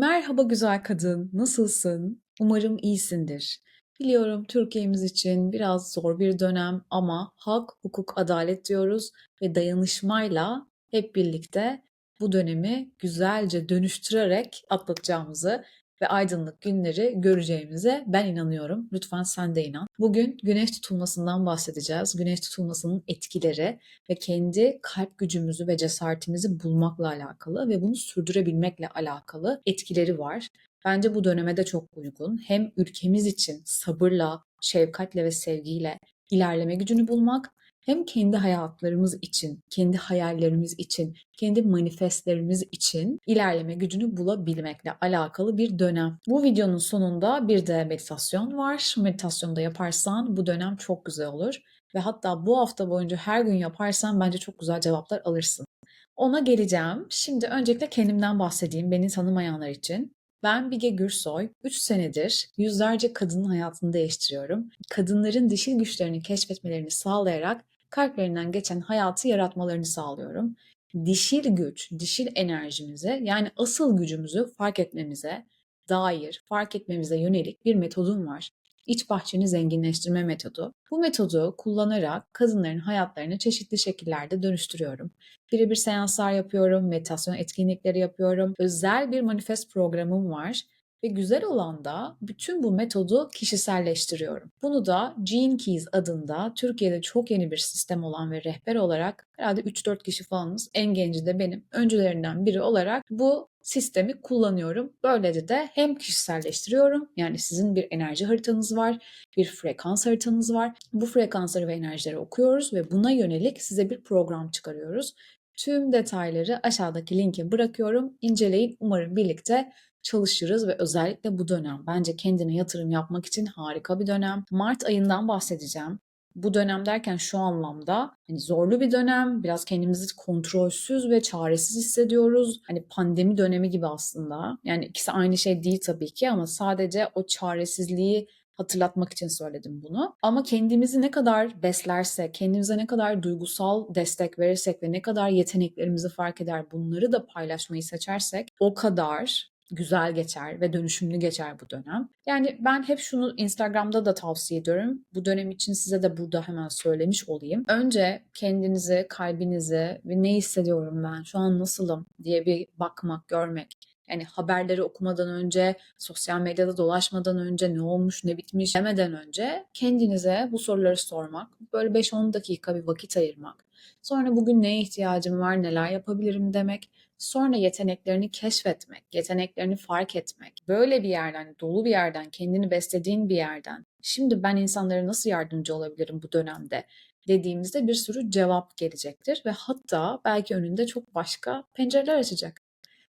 Merhaba güzel kadın, nasılsın? Umarım iyisindir. Biliyorum Türkiye'miz için biraz zor bir dönem ama hak, hukuk, adalet diyoruz ve dayanışmayla hep birlikte bu dönemi güzelce dönüştürerek atlatacağımızı ve aydınlık günleri göreceğimize ben inanıyorum. Lütfen sen de inan. Bugün güneş tutulmasından bahsedeceğiz. Güneş tutulmasının etkileri ve kendi kalp gücümüzü ve cesaretimizi bulmakla alakalı ve bunu sürdürebilmekle alakalı etkileri var. Bence bu döneme de çok uygun. Hem ülkemiz için sabırla, şefkatle ve sevgiyle ilerleme gücünü bulmak hem kendi hayatlarımız için, kendi hayallerimiz için, kendi manifestlerimiz için ilerleme gücünü bulabilmekle alakalı bir dönem. Bu videonun sonunda bir de meditasyon var. Meditasyonu da yaparsan bu dönem çok güzel olur ve hatta bu hafta boyunca her gün yaparsan bence çok güzel cevaplar alırsın. Ona geleceğim. Şimdi öncelikle kendimden bahsedeyim beni tanımayanlar için. Ben Bige Gürsoy, 3 senedir yüzlerce kadının hayatını değiştiriyorum. Kadınların dişil güçlerini keşfetmelerini sağlayarak kalplerinden geçen hayatı yaratmalarını sağlıyorum. Dişil güç, dişil enerjimizi yani asıl gücümüzü fark etmemize dair, fark etmemize yönelik bir metodum var. İç bahçeni zenginleştirme metodu. Bu metodu kullanarak kadınların hayatlarını çeşitli şekillerde dönüştürüyorum. Birebir seanslar yapıyorum, meditasyon etkinlikleri yapıyorum. Özel bir manifest programım var ve güzel olan da bütün bu metodu kişiselleştiriyorum. Bunu da Gene Keys adında Türkiye'de çok yeni bir sistem olan ve rehber olarak herhalde 3-4 kişi falanız en genci de benim öncülerinden biri olarak bu sistemi kullanıyorum. Böylece de hem kişiselleştiriyorum yani sizin bir enerji haritanız var, bir frekans haritanız var. Bu frekansları ve enerjileri okuyoruz ve buna yönelik size bir program çıkarıyoruz. Tüm detayları aşağıdaki linke bırakıyorum. İnceleyin. Umarım birlikte çalışırız ve özellikle bu dönem bence kendine yatırım yapmak için harika bir dönem. Mart ayından bahsedeceğim. Bu dönem derken şu anlamda hani zorlu bir dönem, biraz kendimizi kontrolsüz ve çaresiz hissediyoruz. Hani pandemi dönemi gibi aslında. Yani ikisi aynı şey değil tabii ki ama sadece o çaresizliği hatırlatmak için söyledim bunu. Ama kendimizi ne kadar beslersek, kendimize ne kadar duygusal destek verirsek ve ne kadar yeteneklerimizi fark eder bunları da paylaşmayı seçersek o kadar güzel geçer ve dönüşümlü geçer bu dönem. Yani ben hep şunu Instagram'da da tavsiye ediyorum. Bu dönem için size de burada hemen söylemiş olayım. Önce kendinizi, kalbinizi ve ne hissediyorum ben, şu an nasılım diye bir bakmak, görmek. Yani haberleri okumadan önce, sosyal medyada dolaşmadan önce ne olmuş ne bitmiş demeden önce kendinize bu soruları sormak. Böyle 5-10 dakika bir vakit ayırmak. Sonra bugün neye ihtiyacım var, neler yapabilirim demek. Sonra yeteneklerini keşfetmek, yeteneklerini fark etmek. Böyle bir yerden, dolu bir yerden, kendini beslediğin bir yerden. Şimdi ben insanlara nasıl yardımcı olabilirim bu dönemde? dediğimizde bir sürü cevap gelecektir ve hatta belki önünde çok başka pencereler açacak.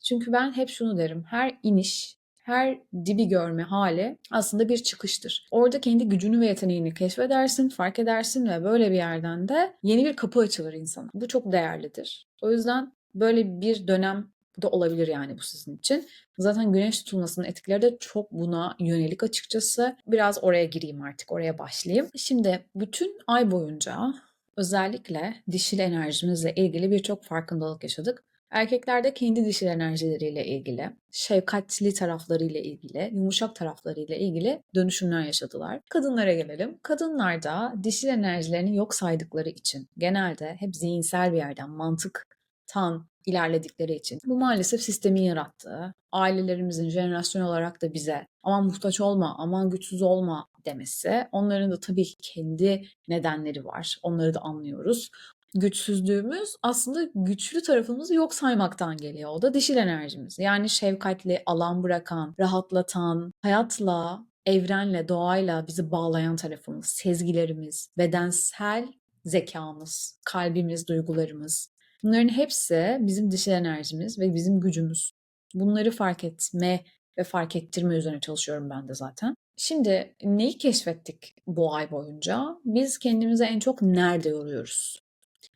Çünkü ben hep şunu derim. Her iniş, her dibi görme hali aslında bir çıkıştır. Orada kendi gücünü ve yeteneğini keşfedersin, fark edersin ve böyle bir yerden de yeni bir kapı açılır insana. Bu çok değerlidir. O yüzden böyle bir dönem da olabilir yani bu sizin için. Zaten güneş tutulmasının etkileri de çok buna yönelik açıkçası. Biraz oraya gireyim artık, oraya başlayayım. Şimdi bütün ay boyunca özellikle dişil enerjimizle ilgili birçok farkındalık yaşadık. Erkeklerde kendi dişil enerjileriyle ilgili, şefkatli taraflarıyla ilgili, yumuşak taraflarıyla ilgili dönüşümler yaşadılar. Kadınlara gelelim. Kadınlarda dişil enerjilerini yok saydıkları için genelde hep zihinsel bir yerden, mantıktan ilerledikleri için. Bu maalesef sistemin yarattığı, ailelerimizin jenerasyon olarak da bize aman muhtaç olma, aman güçsüz olma demesi. Onların da tabii ki kendi nedenleri var. Onları da anlıyoruz güçsüzlüğümüz aslında güçlü tarafımızı yok saymaktan geliyor. O da dişil enerjimiz. Yani şefkatli, alan bırakan, rahatlatan, hayatla, evrenle, doğayla bizi bağlayan tarafımız, sezgilerimiz, bedensel zekamız, kalbimiz, duygularımız. Bunların hepsi bizim dişil enerjimiz ve bizim gücümüz. Bunları fark etme ve fark ettirme üzerine çalışıyorum ben de zaten. Şimdi neyi keşfettik bu ay boyunca? Biz kendimize en çok nerede yoruyoruz?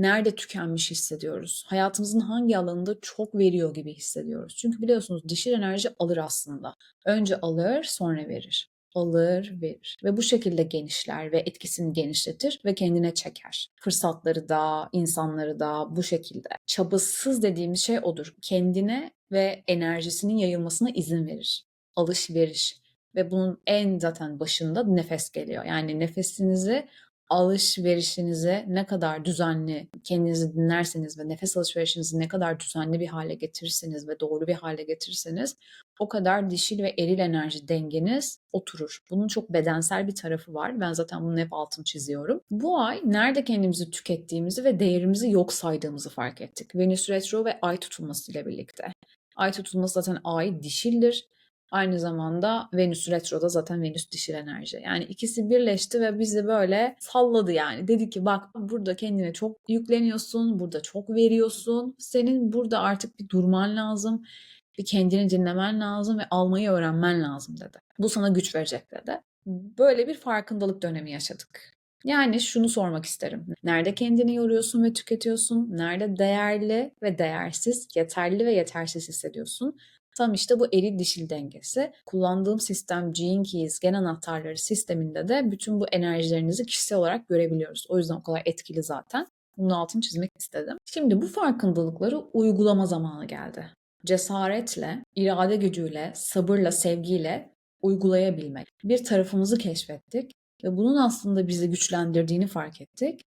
Nerede tükenmiş hissediyoruz? Hayatımızın hangi alanında çok veriyor gibi hissediyoruz? Çünkü biliyorsunuz dişil enerji alır aslında. Önce alır, sonra verir. alır, verir. Ve bu şekilde genişler ve etkisini genişletir ve kendine çeker. Fırsatları da, insanları da bu şekilde. Çabasız dediğimiz şey odur. Kendine ve enerjisinin yayılmasına izin verir. Alışveriş. Ve bunun en zaten başında nefes geliyor. Yani nefesinizi alışverişinizi ne kadar düzenli kendinizi dinlerseniz ve nefes alışverişinizi ne kadar düzenli bir hale getirirseniz ve doğru bir hale getirirseniz o kadar dişil ve eril enerji dengeniz oturur. Bunun çok bedensel bir tarafı var. Ben zaten bunun hep altını çiziyorum. Bu ay nerede kendimizi tükettiğimizi ve değerimizi yok saydığımızı fark ettik. Venüs retro ve ay tutulması ile birlikte. Ay tutulması zaten ay dişildir Aynı zamanda Venüs retroda zaten Venüs dişil enerji. Yani ikisi birleşti ve bizi böyle salladı yani. Dedi ki bak burada kendine çok yükleniyorsun, burada çok veriyorsun. Senin burada artık bir durman lazım. Bir kendini dinlemen lazım ve almayı öğrenmen lazım dedi. Bu sana güç verecek dedi. Böyle bir farkındalık dönemi yaşadık. Yani şunu sormak isterim. Nerede kendini yoruyorsun ve tüketiyorsun? Nerede değerli ve değersiz, yeterli ve yetersiz hissediyorsun? Tam işte bu eril dişil dengesi. Kullandığım sistem Gene Keys gen anahtarları sisteminde de bütün bu enerjilerinizi kişisel olarak görebiliyoruz. O yüzden o kadar etkili zaten. Bunun altını çizmek istedim. Şimdi bu farkındalıkları uygulama zamanı geldi. Cesaretle, irade gücüyle, sabırla, sevgiyle uygulayabilmek. Bir tarafımızı keşfettik ve bunun aslında bizi güçlendirdiğini fark ettik.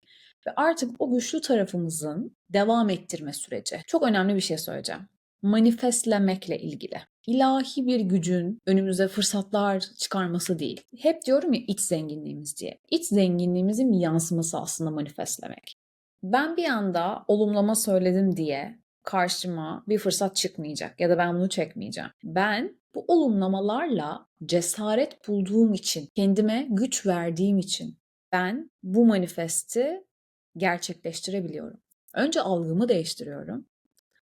Ve artık o güçlü tarafımızın devam ettirme süreci. Çok önemli bir şey söyleyeceğim manifestlemekle ilgili. İlahi bir gücün önümüze fırsatlar çıkarması değil. Hep diyorum ya iç zenginliğimiz diye. İç zenginliğimizin yansıması aslında manifestlemek. Ben bir anda olumlama söyledim diye karşıma bir fırsat çıkmayacak ya da ben bunu çekmeyeceğim. Ben bu olumlamalarla cesaret bulduğum için, kendime güç verdiğim için ben bu manifesti gerçekleştirebiliyorum. Önce algımı değiştiriyorum.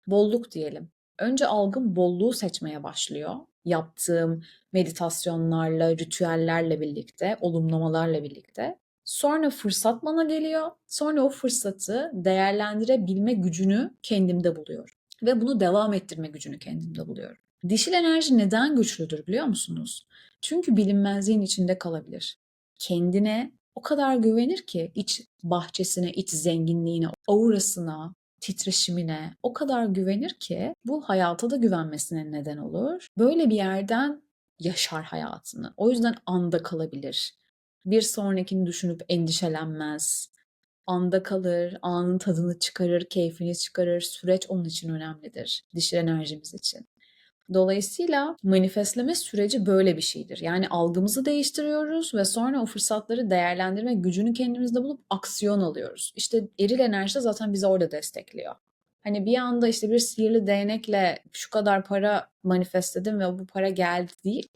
Bolluk diyelim önce algım bolluğu seçmeye başlıyor. Yaptığım meditasyonlarla, ritüellerle birlikte, olumlamalarla birlikte. Sonra fırsat bana geliyor. Sonra o fırsatı değerlendirebilme gücünü kendimde buluyorum. Ve bunu devam ettirme gücünü kendimde buluyorum. Dişil enerji neden güçlüdür biliyor musunuz? Çünkü bilinmezliğin içinde kalabilir. Kendine o kadar güvenir ki iç bahçesine, iç zenginliğine, aurasına, titreşimine o kadar güvenir ki bu hayata da güvenmesine neden olur. Böyle bir yerden yaşar hayatını. O yüzden anda kalabilir. Bir sonrakini düşünüp endişelenmez. Anda kalır, anın tadını çıkarır, keyfini çıkarır. Süreç onun için önemlidir. Dişil enerjimiz için. Dolayısıyla manifestleme süreci böyle bir şeydir. Yani algımızı değiştiriyoruz ve sonra o fırsatları değerlendirme gücünü kendimizde bulup aksiyon alıyoruz. İşte eril enerji de zaten bizi orada destekliyor. Hani bir anda işte bir sihirli değnekle şu kadar para manifestledim ve bu para geldi değil.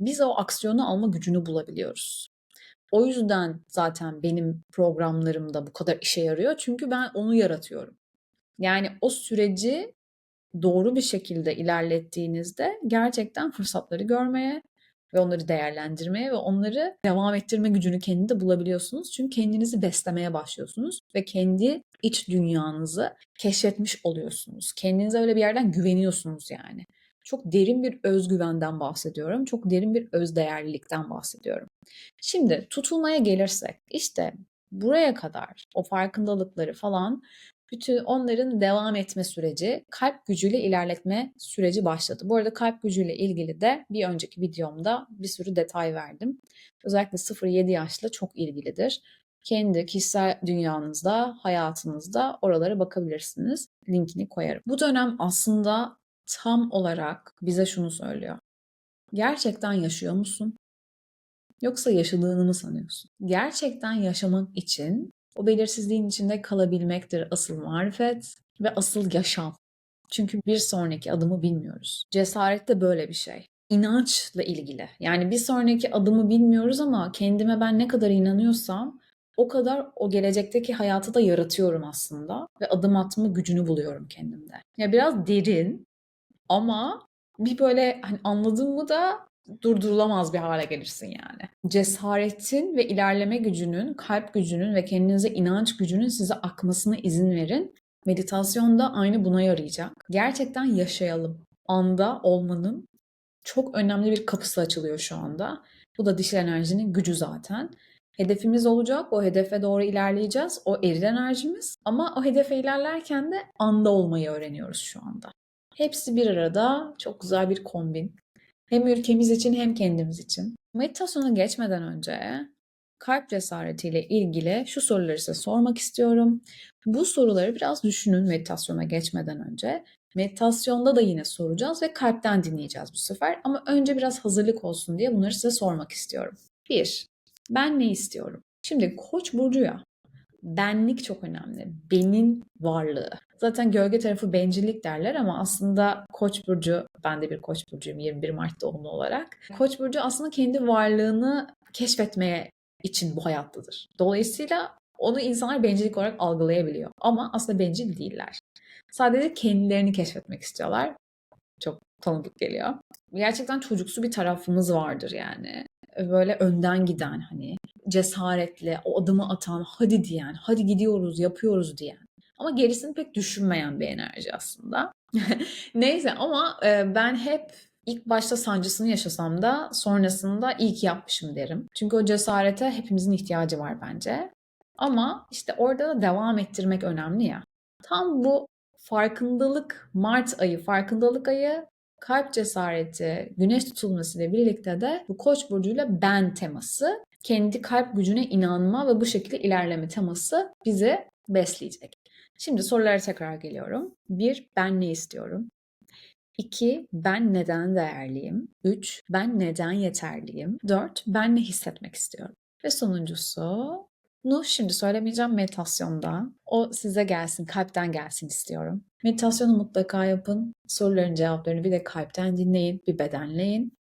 Biz o aksiyonu alma gücünü bulabiliyoruz. O yüzden zaten benim programlarımda bu kadar işe yarıyor. Çünkü ben onu yaratıyorum. Yani o süreci doğru bir şekilde ilerlettiğinizde gerçekten fırsatları görmeye ve onları değerlendirmeye ve onları devam ettirme gücünü kendinde bulabiliyorsunuz. Çünkü kendinizi beslemeye başlıyorsunuz ve kendi iç dünyanızı keşfetmiş oluyorsunuz. Kendinize öyle bir yerden güveniyorsunuz yani. Çok derin bir özgüvenden bahsediyorum. Çok derin bir özdeğerlilikten bahsediyorum. Şimdi tutulmaya gelirsek işte buraya kadar o farkındalıkları falan bütün onların devam etme süreci, kalp gücüyle ilerletme süreci başladı. Bu arada kalp gücüyle ilgili de bir önceki videomda bir sürü detay verdim. Özellikle 0-7 yaşla çok ilgilidir. Kendi kişisel dünyanızda, hayatınızda oralara bakabilirsiniz. Linkini koyarım. Bu dönem aslında tam olarak bize şunu söylüyor. Gerçekten yaşıyor musun? Yoksa yaşadığını mı sanıyorsun? Gerçekten yaşamak için o belirsizliğin içinde kalabilmektir asıl marifet ve asıl yaşam. Çünkü bir sonraki adımı bilmiyoruz. Cesaret de böyle bir şey. İnançla ilgili. Yani bir sonraki adımı bilmiyoruz ama kendime ben ne kadar inanıyorsam o kadar o gelecekteki hayatı da yaratıyorum aslında ve adım atma gücünü buluyorum kendimde. Ya biraz derin ama bir böyle hani anladın mı da durdurulamaz bir hale gelirsin yani. Cesaretin ve ilerleme gücünün, kalp gücünün ve kendinize inanç gücünün size akmasına izin verin. Meditasyon da aynı buna yarayacak. Gerçekten yaşayalım. Anda olmanın çok önemli bir kapısı açılıyor şu anda. Bu da dişil enerjinin gücü zaten. Hedefimiz olacak, o hedefe doğru ilerleyeceğiz. O eril enerjimiz ama o hedefe ilerlerken de anda olmayı öğreniyoruz şu anda. Hepsi bir arada çok güzel bir kombin. Hem ülkemiz için hem kendimiz için. Meditasyona geçmeden önce kalp cesaretiyle ilgili şu soruları size sormak istiyorum. Bu soruları biraz düşünün meditasyona geçmeden önce. Meditasyonda da yine soracağız ve kalpten dinleyeceğiz bu sefer. Ama önce biraz hazırlık olsun diye bunları size sormak istiyorum. 1. Ben ne istiyorum? Şimdi Koç burcu ya. Benlik çok önemli. Benim varlığı. Zaten gölge tarafı bencillik derler ama aslında Koç burcu, ben de bir Koç burcuyum 21 Mart doğumlu olarak. Koç burcu aslında kendi varlığını keşfetmeye için bu hayattadır. Dolayısıyla onu insanlar bencillik olarak algılayabiliyor. Ama aslında bencil değiller. Sadece kendilerini keşfetmek istiyorlar. Çok tanıdık geliyor. Gerçekten çocuksu bir tarafımız vardır yani. Böyle önden giden hani cesaretle o adımı atan, hadi diyen, hadi gidiyoruz, yapıyoruz diyen. Ama gerisini pek düşünmeyen bir enerji aslında. Neyse ama ben hep ilk başta sancısını yaşasam da sonrasında iyi ki yapmışım derim. Çünkü o cesarete hepimizin ihtiyacı var bence. Ama işte orada da devam ettirmek önemli ya. Tam bu farkındalık Mart ayı, farkındalık ayı kalp cesareti, güneş tutulması ile birlikte de bu koç burcuyla ben teması, kendi kalp gücüne inanma ve bu şekilde ilerleme teması bizi besleyecek. Şimdi sorulara tekrar geliyorum. Bir, ben ne istiyorum? 2. Ben neden değerliyim? 3. Ben neden yeterliyim? 4. Ben ne hissetmek istiyorum? Ve sonuncusu Nu şimdi söylemeyeceğim meditasyonda. O size gelsin, kalpten gelsin istiyorum. Meditasyonu mutlaka yapın. Soruların cevaplarını bir de kalpten dinleyin, bir bedenleyin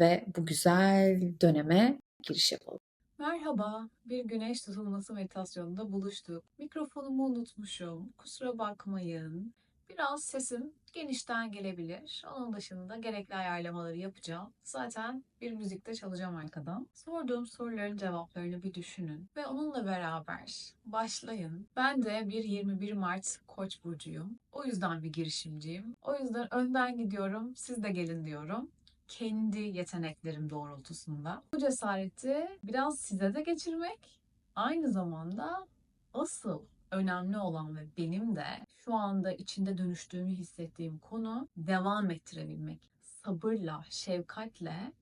ve bu güzel döneme giriş yapalım. Merhaba, bir güneş tutulması meditasyonunda buluştuk. Mikrofonumu unutmuşum, kusura bakmayın. Biraz sesim genişten gelebilir. Onun dışında gerekli ayarlamaları yapacağım. Zaten bir müzikte çalacağım arkadan. Sorduğum soruların cevaplarını bir düşünün ve onunla beraber başlayın. Ben de bir 21 Mart Koç burcuyum. O yüzden bir girişimciyim. O yüzden önden gidiyorum. Siz de gelin diyorum kendi yeteneklerim doğrultusunda. Bu cesareti biraz size de geçirmek, aynı zamanda asıl önemli olan ve benim de şu anda içinde dönüştüğümü hissettiğim konu devam ettirebilmek. Sabırla, şefkatle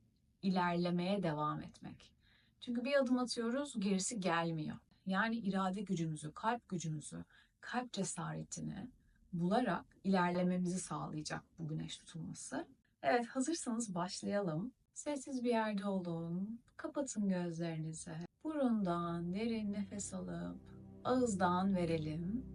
ilerlemeye devam etmek. Çünkü bir adım atıyoruz, gerisi gelmiyor. Yani irade gücümüzü, kalp gücümüzü, kalp cesaretini bularak ilerlememizi sağlayacak bu güneş tutulması. Evet, hazırsanız başlayalım. Sessiz bir yerde olun. Kapatın gözlerinizi. Burundan derin nefes alıp ağızdan verelim.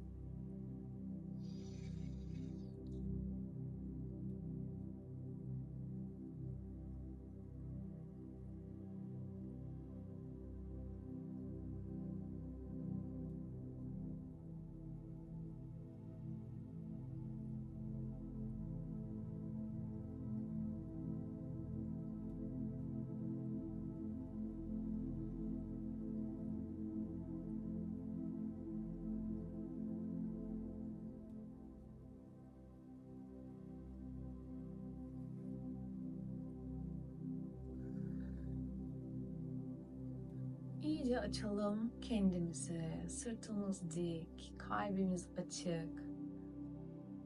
İyice açalım kendimizi. Sırtımız dik, kalbimiz açık.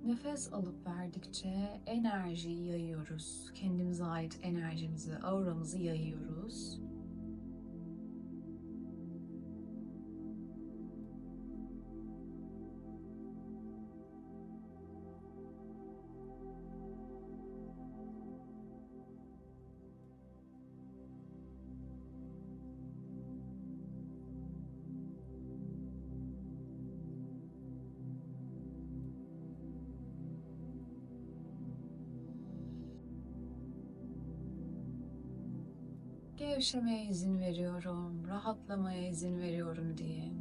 Nefes alıp verdikçe enerjiyi yayıyoruz. Kendimize ait enerjimizi, auramızı yayıyoruz. Gevşemeye izin veriyorum, rahatlamaya izin veriyorum diyeyim.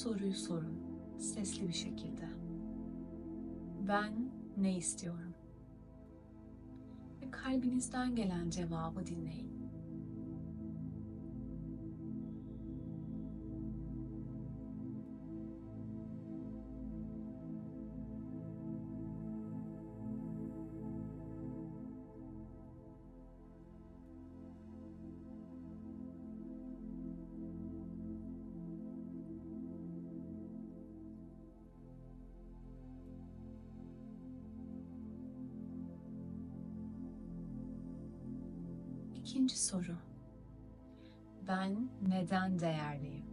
Soruyu sorun sesli bir şekilde. Ben ne istiyorum? Ve kalbinizden gelen cevabı dinleyin. İkinci soru. Ben neden değerliyim?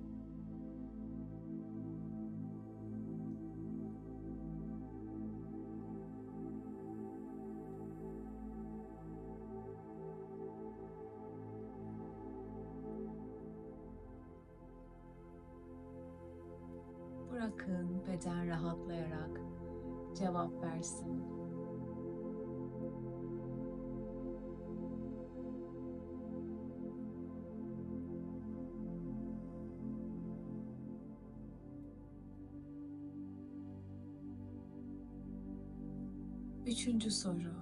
Bırakın beden rahatlayarak cevap versin. Üçüncü soru.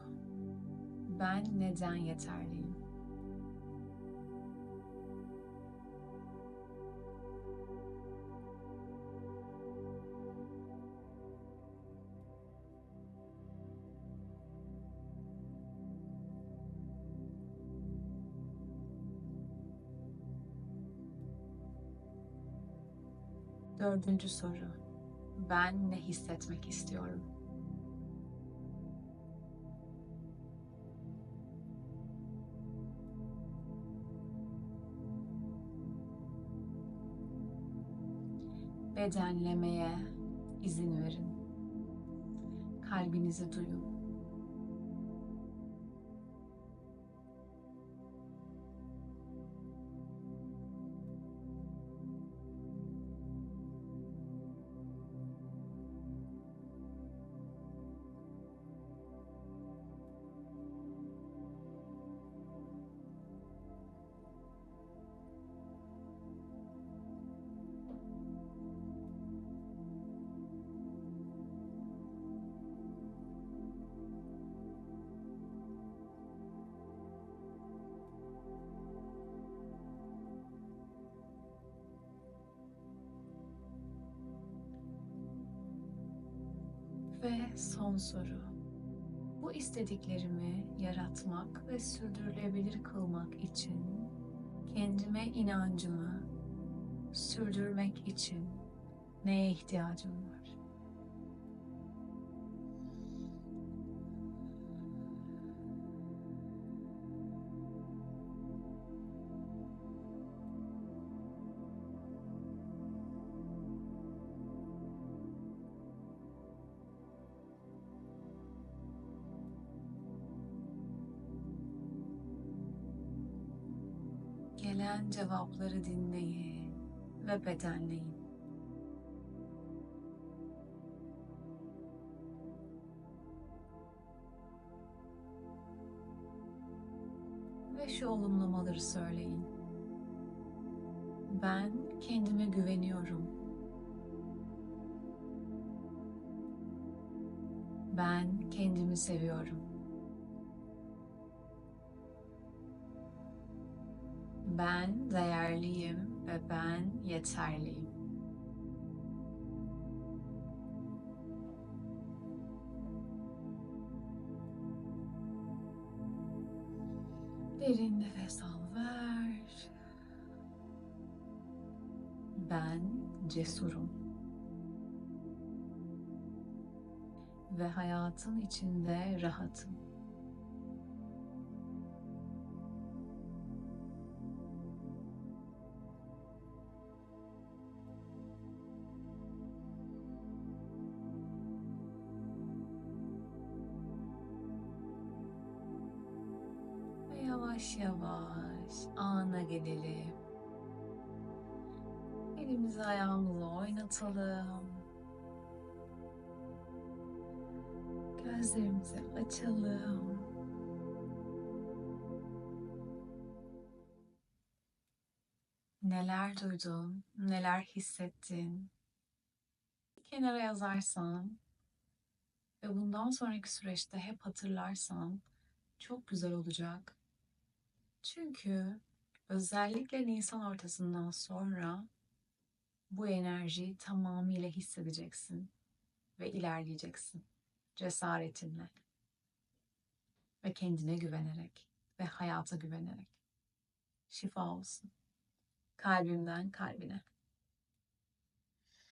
Ben neden yeterliyim? Dördüncü soru. Ben ne hissetmek istiyorum? Bedenlemeye izin verin. Kalbinizi duyun. Ve son soru. Bu istediklerimi yaratmak ve sürdürülebilir kılmak için kendime inancımı sürdürmek için neye ihtiyacım var? Cevapları dinleyin ve bedenleyin. Ve şu olumlamaları söyleyin. Ben kendime güveniyorum. Ben kendimi seviyorum. Ben değerliyim ve ben yeterliyim. Derin nefes al ver. Ben cesurum. Ve hayatın içinde rahatım. Ana gelelim. Elimizi ayağımızı oynatalım. Gözlerimizi açalım. neler duydun, neler hissettin bir kenara yazarsan ve bundan sonraki süreçte hep hatırlarsan çok güzel olacak. Çünkü özellikle Nisan ortasından sonra bu enerjiyi tamamıyla hissedeceksin ve ilerleyeceksin cesaretinle ve kendine güvenerek ve hayata güvenerek. Şifa olsun. Kalbimden kalbine.